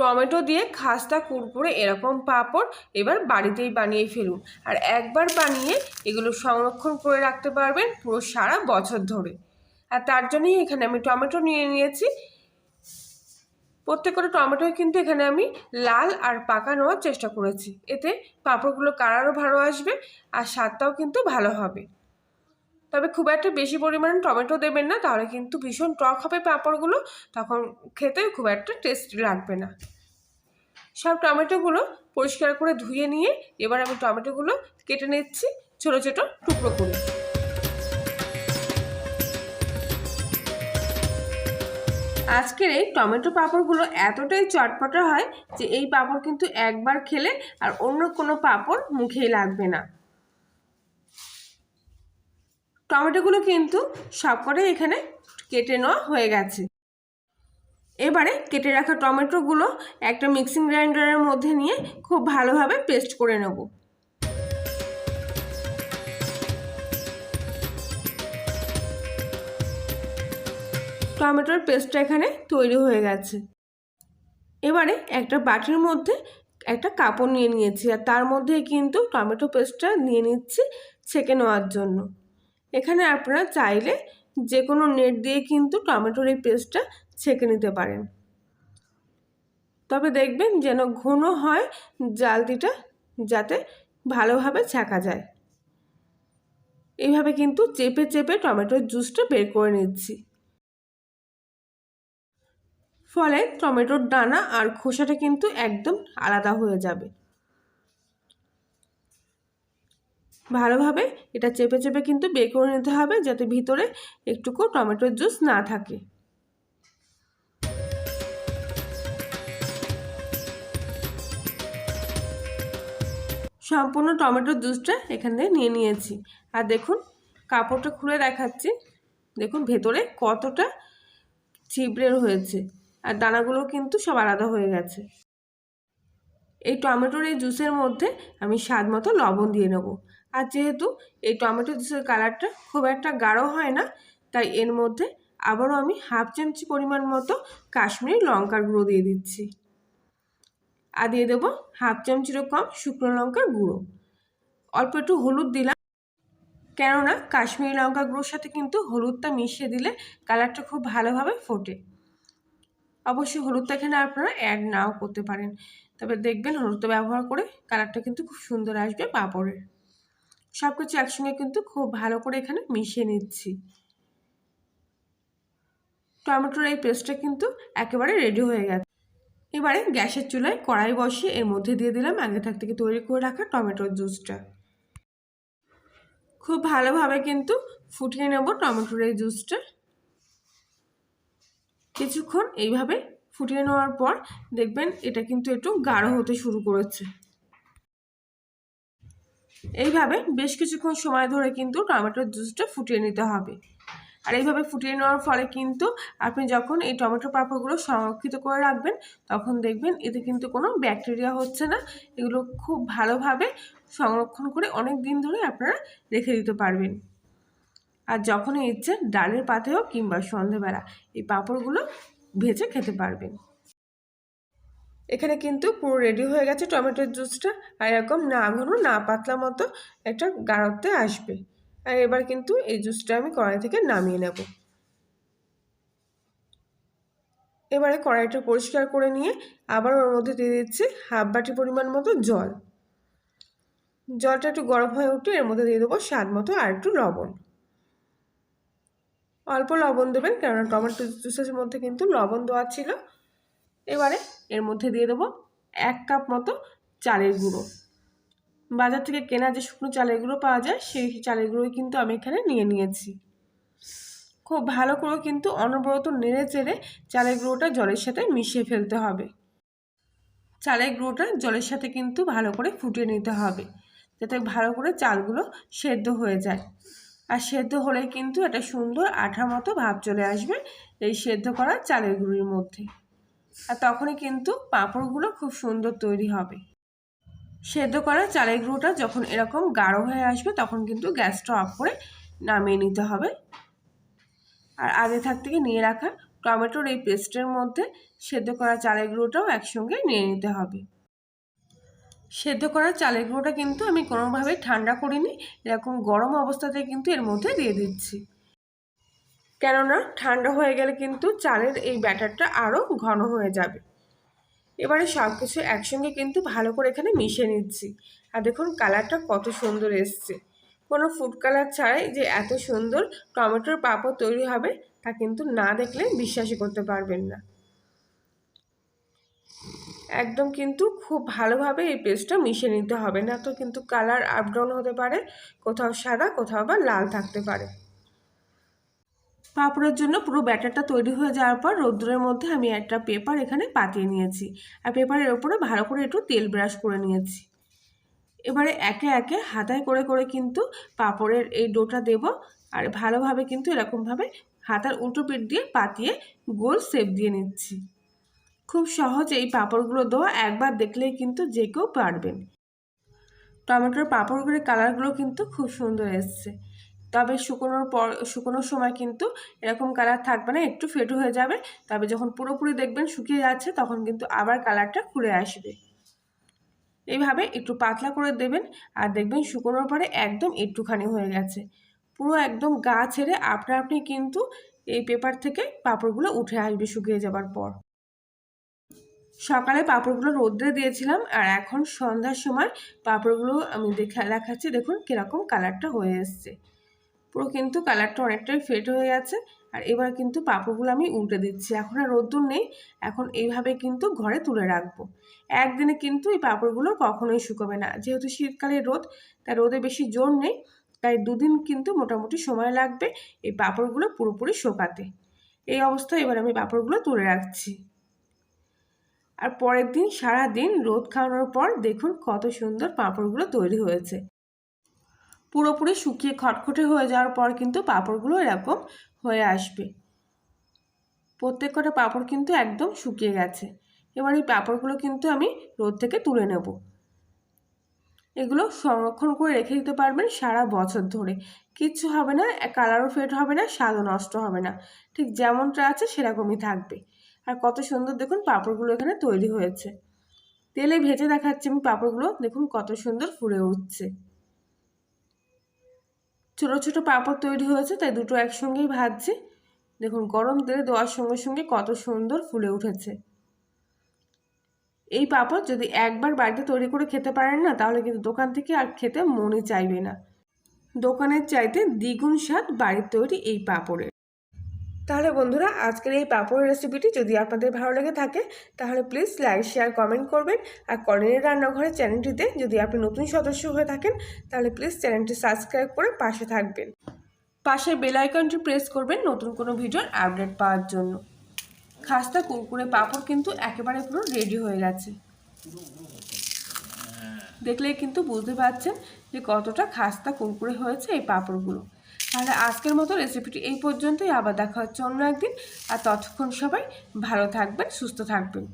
Tomato দিয়ে খাস্তা কুরকুরে এরকম পাঁপড় এবার বাড়িতেই বানিয়ে ফেলুন। আর একবার বানিয়ে এগুলো সংরক্ষণ করে রাখতে পারবেন পুরো সারা বছর ধরে। আর তার জন্যই এখানে আমি টমেটো নিয়ে নিয়েছি। প্রত্যেকটা টমেটো কিন্তু এখানে আমি লাল আর পাকা নেওয়ার চেষ্টা করেছি। এতে পাঁপড়গুলো কালারও ভালো আসবে আর স্বাদটাও কিন্তু ভালো হবে। তবে খুব একটা বেশি পরিমাণে টমেটো দেবেন না, তাহলে কিন্তু ভীষণ টক হবে পাঁপড়গুলো, তখন খেতে খুব একটা টেস্ট লাগবে না। সব টমেটোগুলো পরিষ্কার করে ধুয়ে নিয়ে এবার আমি টমেটোগুলো কেটে নিচ্ছি ছোটো ছোটো টুকরো করে। আজকের এই টমেটো পাঁপড়গুলো এতটাই চটপটা হয় যে এই পাঁপড় কিন্তু একবার খেলে আর অন্য কোনো পাঁপড় মুখেই লাগবে না। টমেটোগুলো কিন্তু সবকটাই এখানে কেটে নেওয়া হয়ে গেছে। এবারে কেটে রাখা টমেটোগুলো একটা মিক্সিং গ্রাইন্ডারের মধ্যে নিয়ে খুব ভালোভাবে পেস্ট করে নেব। টমেটোর পেস্টটা এখানে তৈরি হয়ে গেছে। এবারে একটা বাটির মধ্যে একটা কাপড় নিয়ে নিয়েছি আর তার মধ্যে কিন্তু টমেটো পেস্টটা নিয়ে নিচ্ছি ছেঁকে নেওয়ার জন্য। এখানে আপনারা চাইলে যে কোনো নেট দিয়ে কিন্তু টমেটোর এই পেস্টটা ছেঁকে নিতে পারেন। তবে দেখবেন যেন ঘন হয় জালতিটা যাতে ভালোভাবে ছাকা যায়। এইভাবে কিন্তু চেপে চেপে টমেটোর জুসটা বের করে নিচ্ছি। ফলে টমেটোর দানা আর খোসাটা কিন্তু একদম আলাদা হয়ে যাবে। ভালোভাবে এটা চেপে চেপে কিন্তু বের করে নিতে হবে যাতে ভিতরে একটুকু টমেটোর জুস না থাকে। সম্পূর্ণ টমেটোর জুসটা এখান থেকে নিয়ে নিয়েছি। আর দেখুন, কাপড়টা খুলে দেখাচ্ছি। দেখুন, ভেতরে কতটা ছিবড়ের হয়েছে। আর দানাগুলো কিন্তু সব আলাদা হয়ে গেছে। এই টমেটোর এই জুসের মধ্যে আমি স্বাদ মতো লবণ দিয়ে নেব। আর যেহেতু এই টমেটো জুসের কালারটা খুব একটা গাঢ় হয় না, তাই এর মধ্যে আবারও আমি হাফ চামচি পরিমাণ মতো কাশ্মীরি লঙ্কার গুঁড়ো দিয়ে দিচ্ছি। আর দিয়ে দেবো হাফ চামচিরও কম শুকনো লঙ্কার গুঁড়ো। অল্প একটু হলুদ দিলাম, কেননা কাশ্মীরি লঙ্কা গুঁড়োর সাথে কিন্তু হলুদটা মিশিয়ে দিলে কালারটা খুব ভালোভাবে ফোটে। অবশ্যই হলুদটা এখানে আপনারা অ্যাড নাও করতে পারেন, তবে দেখবেন হলুদটা ব্যবহার করে কালারটা কিন্তু খুব সুন্দর আসবে পাঁপড়ের। সব কিছু একসঙ্গে কিন্তু খুব ভালো করে এখানে মিশিয়ে নিচ্ছি। টমেটোর এই পেস্টটা কিন্তু একেবারে রেডি হয়ে গেছে। এবারে গ্যাসের চুলায় কড়াই বসিয়ে এর মধ্যে দিয়ে দিলাম আগে থাক থেকে তৈরি করে রাখা টমেটোর জুসটা। খুব ভালোভাবে কিন্তু ফুটিয়ে নেব টমেটোর এই জুসটা। কিছুক্ষণ এইভাবে ফুটিয়ে নেওয়ার পর দেখবেন এটা কিন্তু একটু গাঢ় হতে শুরু করেছে। এইভাবে বেশ কিছুক্ষণ সময় ধরে কিন্তু টমেটোর জুসটা ফুটিয়ে নিতে হবে। আর এইভাবে ফুটিয়ে নেওয়ার ফলে কিন্তু আপনি যখন এই টমেটো পাঁপড়গুলো সংরক্ষিত করে রাখবেন, তখন দেখবেন এতে কিন্তু কোনো ব্যাকটেরিয়া হচ্ছে না। এগুলো খুব ভালোভাবে সংরক্ষণ করে অনেক দিন ধরে আপনারা রেখে দিতে পারবেন। আর যখনই ইচ্ছে, ডালের পাতেও কিংবা সন্ধেবেলা এই পাঁপড়গুলো ভেজে খেতে পারবেন। এখানে কিন্তু পুরো রেডি হয়ে গেছে টমেটোর জুসটা আর এরকম না ঘন, না পাতলা মতো একটা গাঢ়তে আসবে। আর এবার কিন্তু এই জুসটা আমি কড়াই থেকে নামিয়ে নেব। এবারে কড়াইটা পরিষ্কার করে নিয়ে আবার ওর মধ্যে দিয়ে দিচ্ছি হাফ বাটি পরিমাণ মতো জল। জলটা একটু গরম হয়ে উঠে এর মধ্যে দিয়ে দেবো স্বাদ মতো আর একটু লবণ। অল্প লবণ দেবেন কেননা টমেটো জুসের মধ্যে কিন্তু লবণ দেওয়া ছিল। এবারে এর মধ্যে দিয়ে দেবো এক কাপ মতো চালের গুঁড়ো। বাজার থেকে কেনা যে শুকনো চালের গুঁড়ো পাওয়া যায়, সেই চালের গুঁড়োই কিন্তু আমি এখানে নিয়ে নিয়েছি। খুব ভালো করে কিন্তু অনবরত নেড়ে চেড়ে চালের গুঁড়োটা জলের সাথে মিশিয়ে ফেলতে হবে। চালের গুঁড়োটা জলের সাথে কিন্তু ভালো করে ফুটিয়ে নিতে হবে, যাতে ভালো করে চালগুলো সেদ্ধ হয়ে যায়। আর সেদ্ধ হলে কিন্তু একটা সুন্দর আঠা মতো ভাব চলে আসবে এই সেদ্ধ করা চালের গুঁড়ির মধ্যে। আর তখনই কিন্তু পাঁপড়গুলো খুব সুন্দর তৈরি হবে। সেদ্ধ করা চালের গুঁড়োটা যখন এরকম গাঢ় হয়ে আসবে তখন কিন্তু গ্যাসটা অফ করে নামিয়ে নিতে হবে। আর আগে থাক থেকে নিয়ে রাখা টমেটোর এই পেস্টের মধ্যে সেদ্ধ করা চালের গুঁড়োটাও একসঙ্গে নিয়ে নিতে হবে। সেদ্ধ করা চালের গুঁড়োটা কিন্তু আমি কোনোভাবেই ঠান্ডা করিনি, এরকম গরম অবস্থাতে কিন্তু এর মধ্যে দিয়ে দিচ্ছি। কেননা ঠান্ডা হয়ে গেলে কিন্তু চালের এই ব্যাটারটা আরও ঘন হয়ে যাবে। এবারে সব কিছু একসঙ্গে কিন্তু ভালো করে এখানে মিশিয়ে নিচ্ছি। আর দেখুন কালারটা কত সুন্দর এসছে। কোনো ফুড কালার ছাড়াই যে এত সুন্দর টমেটোর পাঁপড় তৈরি হবে তা কিন্তু না দেখলে বিশ্বাসই করতে পারবেন না। একদম কিন্তু খুব ভালোভাবে এই পেস্টটা মিশিয়ে নিতে হবে, না তো কিন্তু কালার আপ ডাউন হতে পারে, কোথাও সাদা, কোথাও বা লাল থাকতে পারে। পাঁপড়ের জন্য পুরো ব্যাটারটা তৈরি হয়ে যাওয়ার পর রৌদ্রের মধ্যে আমি একটা পেপার এখানে পাতিয়ে নিয়েছি। আর পেপারের ওপরে ভালো করে একটু তেল ব্রাশ করে নিয়েছি। এবারে একে একে হাতায় করে করে কিন্তু পাঁপড়ের এই ডোটা দেব আর ভালোভাবে কিন্তু এরকমভাবে হাতার উল্টো পিঠ দিয়ে পাতিয়ে গোল শেপ দিয়ে নিচ্ছি। খুব সহজ এই পাঁপড়গুলো দেওয়া, একবার দেখলেই কিন্তু যে কেউ পারবেন। টমেটোর পাঁপড়গুলোর কালারগুলো কিন্তু খুব সুন্দর এসছে। তবে শুকোনোর পর, শুকোনোর সময় কিন্তু এরকম কালার থাকবে না, একটু ফেটু হয়ে যাবে। তবে যখন পুরোপুরি দেখবেন শুকিয়ে যাচ্ছে, তখন কিন্তু আবার কালারটা খুলে আসবে। এইভাবে একটু পাতলা করে দেবেন আর দেখবেন শুকোনোর পরে একদম একটুখানি হয়ে গেছে। পুরো একদম গা ছেড়ে আপনা আপনি কিন্তু এই পেপার থেকে পাঁপড়গুলো উঠে আসবে শুকিয়ে যাবার পর। সকালে পাঁপড়গুলো রোদ্রে দিয়েছিলাম আর এখন সন্ধ্যার সময় পাঁপড়গুলো আমি দেখা, দেখাচ্ছি, দেখুন কীরকম কালারটা হয়ে এসছে। পুরো কিন্তু কালারটা অনেকটাই ফেট হয়ে গেছে। আর এবার কিন্তু পাঁপড়গুলো আমি উল্টে দিচ্ছি। এখন আর রোদ্দুর নেই। এখন এইভাবে কিন্তু ঘরে তুলে রাখব। একদিনে কিন্তু এই পাঁপড়গুলো কখনোই শুকোবে না। যেহেতু শীতকালে রোদ, তাই রোদে বেশি জোর নেই। তাই দুদিন কিন্তু মোটামুটি সময় লাগবে এই পাঁপড়গুলো পুরোপুরি শোকাতে। এই অবস্থায় এবার আমি পাঁপড়গুলো তুলে রাখছি। আর পরের দিন সারা দিন রোদ খাওয়ানোর পর দেখুন কত সুন্দর পাঁপড়গুলো তৈরি হয়েছে। পুরোপুরি শুকিয়ে খটখটে হয়ে যাওয়ার পর কিন্তু পাঁপড়গুলো এরকম হয়ে আসবে। প্রত্যেক কটা পাঁপড় কিন্তু একদম শুকিয়ে গেছে। এবার এই পাঁপড়গুলো কিন্তু আমি রোদ থেকে তুলে নেব। এগুলো সংরক্ষণ করে রেখে দিতে পারবেন সারা বছর ধরে। কিচ্ছু হবে না কালারও ফেড হবে না, স্বাদও নষ্ট হবে না। ঠিক যেমনটা আছে সেরকমই থাকবে। আর কত সুন্দর দেখুন পাঁপড়গুলো এখানে তৈরি হয়েছে। তেলে ভেজে দেখাচ্ছি আমি পাঁপড়গুলো। দেখুন কত সুন্দর ফুলে উঠছে। ছোট ছোটো পাঁপড় তৈরি হয়েছে, তাই দুটো একসঙ্গেই ভাজছি। দেখুন, গরম তেলে দেওয়ার সঙ্গে সঙ্গে কত সুন্দর ফুলে উঠেছে। এই পাঁপড় যদি একবার বাড়িতে তৈরি করে খেতে পারেন না, তাহলে কিন্তু দোকান থেকে আর খেতে মনে চাইবে না। দোকানের চাইতে দ্বিগুণ স্বাদ বাড়ির তৈরি এই পাঁপড়ের। তাহলে বন্ধুরা, আজকের এই পাঁপড়ের রেসিপিটি যদি আপনাদের ভালো লেগে থাকে, তাহলে প্লিজ লাইক শেয়ার কমেন্ট করবেন। আর কর্নেলের রান্নাঘরের চ্যানেলটিতে যদি আপনি নতুন সদস্য হয়ে থাকেন, তাহলে প্লিজ চ্যানেলটি সাবস্ক্রাইব করে পাশে থাকবেন। পাশের বেল আইকনটি প্রেস করবেন নতুন কোনো ভিডিওর আপডেট পাওয়ার জন্য। খাস্তা, কুরকুরে, পাঁপড় কিন্তু একেবারে পুরো রেডি হয়ে গেছে। দেখলেই কিন্তু বুঝতে পারছেন যে কতটা খাস্তা, কুরকুরে হয়েছে এই পাঁপড়গুলো। তাহলে আজকের মতো রেসিপিটি এই পর্যন্তই। আবার দেখা হচ্ছে অন্য একদিন। আর ততক্ষণ সবাই ভালো থাকবেন, সুস্থ থাকবেন।